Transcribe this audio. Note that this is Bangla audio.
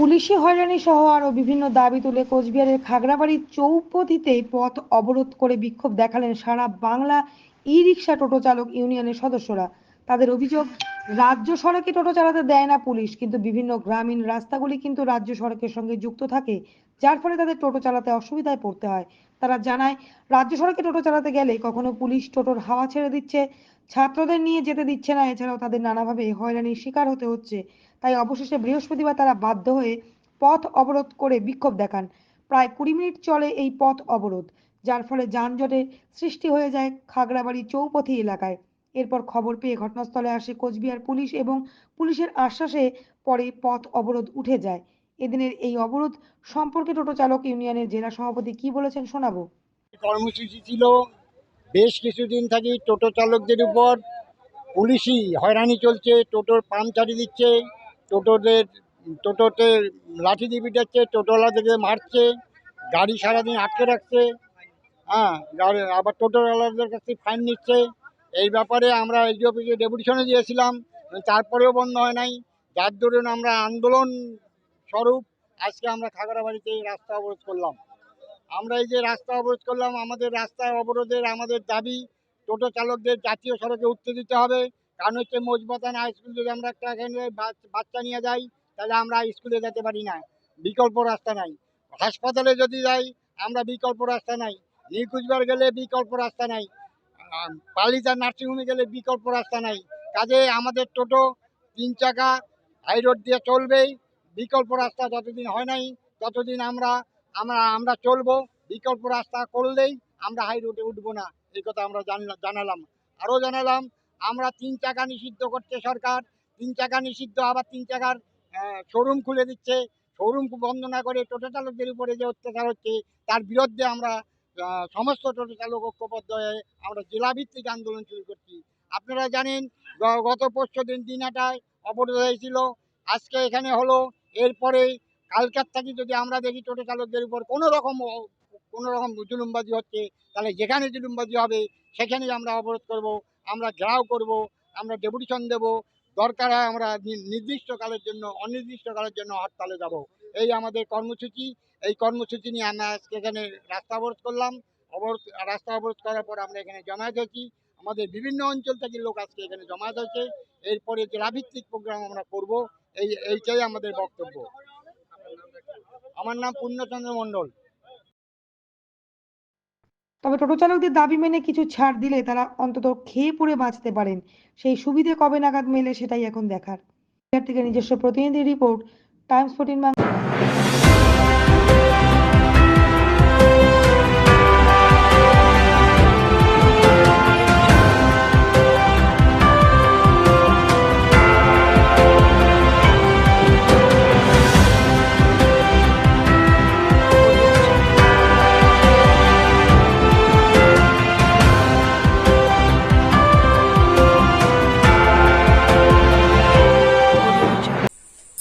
পুলিশি হয়রানি সহ আরও বিভিন্ন দাবি তুলে কোচবিহারের খাগড়াবাড়ির চৌপতিতেই পথ অবরোধ করে বিক্ষোভ দেখালেন সারা বাংলা ই রিক্সা টোটো চালক ইউনিয়নের সদস্যরা। তাদের অভিযোগ, রাজ্য সড়কে টোটো চালাতে দেয় না পুলিশ, কিন্তু বিভিন্ন গ্রামীণ রাস্তাগুলি কিন্তু রাজ্য সড়কের সঙ্গে যুক্ত থাকে, যার ফলে তাদের টোটো চালাতে অসুবিধায় পড়তে হয়। তারা জানায়, রাজ্য সড়কে টোটো চালাতে গেলে কখনো পুলিশ টোটোর হাওয়া ছেড়ে দিচ্ছে, ছাত্রদের নিয়ে যেতে দিচ্ছে না, এছাড়াও তাদের নানাভাবে হয়রানির শিকার হতে হচ্ছে। তাই অবশেষে বৃহস্পতিবার তারা বাধ্য হয়ে পথ অবরোধ করে বিক্ষোভ দেখান। প্রায় কুড়ি মিনিট চলে এই পথ অবরোধ, যার ফলে যানজটের সৃষ্টি হয়ে যায় খাগড়াবাড়ি চৌপথি এলাকায়। এরপর খবর পেয়ে ঘটনাস্থলে আসে কোচবিহার পুলিশ এবং পুলিশের আশ্বাসে পরে পথ অবরোধ উঠে যায়। এদিনের এই অবরোধ সম্পর্কে টোটো চালক ইউনিয়নের জেলা সভাপতি কি বলেছেন শোনাবো। কর্মসূচি ছিল, বেশ কিছুদিন থেকে টোটো চালকদের উপর। পুলিশই হয়রানি চলছে, টোটোর পাম পাম্পচারি দিচ্ছে, টোটোদের, টোটোতে লাঠি দিয়ে পিটাচ্ছে, টোটোওয়ালাদেরকে মারছে, গাড়ি সারাদিন আটকে রাখছে হ্যাঁ আবার টোটোওয়ালাদের কাছ ফাইন নিচ্ছে। এই ব্যাপারে আমরা এসডি অফিসে ডেপুটেশনে দিয়েছিলাম, তারপরেও বন্ধ হয় নাই। যার দরুন আমরা আন্দোলন স্বরূপ আজকে আমরা খাগড়াবাড়িতে এই রাস্তা অবরোধ করলাম। আমরা এই যে রাস্তা অবরোধ করলাম, আমাদের রাস্তায় অবরোধের আমাদের দাবি, টোটো চালকদের জাতীয় সড়কে উঠতে দিতে হবে। কারণ হচ্ছে মজবাতান হাই স্কুল যদি আমরা একটা এখানে বাচ- বাচ্চা নিয়ে যাই, তাহলে আমরা স্কুলে যেতে পারি না। বিকল্প রাস্তা নাই। হাসপাতালে যদি যাই, আমরা বিকল্প রাস্তা নাই। নিউ গেলে বিকল্প রাস্তা নাই। পালিতা নার্সিংহোমে গেলে বিকল্প রাস্তা নাই। কাজে আমাদের টোটো, তিন চাকা, হাই রোড দিয়ে চলবেই। বিকল্প রাস্তা যতদিন হয় নাই, ততদিন আমরা আমরা আমরা চলবো। বিকল্প রাস্তা করলেই আমরা হাই রোডে উঠবো না, এই কথা আমরা জানলা- জানালাম। আরও জানালাম, আমরা তিন চাকা নিষিদ্ধ করছে সরকার। তিন চাকা নিষিদ্ধ, আবার তিন চাকার শোরুম খুলে দিচ্ছে। শোরুম বন্ধ না করে টোটো চালকদের উপরে যে অত্যাচার হচ্ছে, তার বিরুদ্ধে আমরা সমস্ত টোটো চালক ঐক্যবদ্ধ আমরা জেলাভিত্তিক আন্দোলন শুরু করছি। আপনারা জানেন গত পরশু দিন দিনাটায় অবরোধ হয়েছিল। আজকে এখানে হলো, এরপরে কালকার থেকে যদি আমরা দেখি টোটো চালকদের উপর কোনো রকম কোনো রকম জুলুমবাজি হচ্ছে, তাহলে যেখানে জুলুমবাজি হবে সেখানেই আমরা অবরোধ করব, আমরা ঘেরাও করব, আমরা ডেপুটেশন দেব। দরকার হয় আমরা নির্দিষ্টকালের জন্য, অনির্দিষ্টকালের জন্য হরতালে যাব। এই আমাদের কর্মসূচি, এই কর্মসূচি নিয়ে আমরা আজকে এখানে রাস্তা অবরোধ করলাম। অবরোধ, রাস্তা অবরোধ করার পর আমরা এখানে জমায়েত হয়েছি। আমাদের বিভিন্ন অঞ্চল থেকে লোক আজকে এখানে জমায়েত হয়েছে। এরপরে জেলাভিত্তিক প্রোগ্রাম আমরা করব, এই, এইটাই আমাদের বক্তব্য। আমার নাম পূর্ণচন্দ্র মণ্ডল। তবে টোটো চালকদের দাবি মেনে কিছু ছাড় দিলে তারা অন্তত খেয়ে পড়ে বাঁচতে পারেন। সেই সুবিধে কবে নাগাদ মেলে সেটাই এখন দেখার। থেকে নিজস্ব প্রতিনিধি রিপোর্ট, টাইমস ফোর্টিন বাংলা।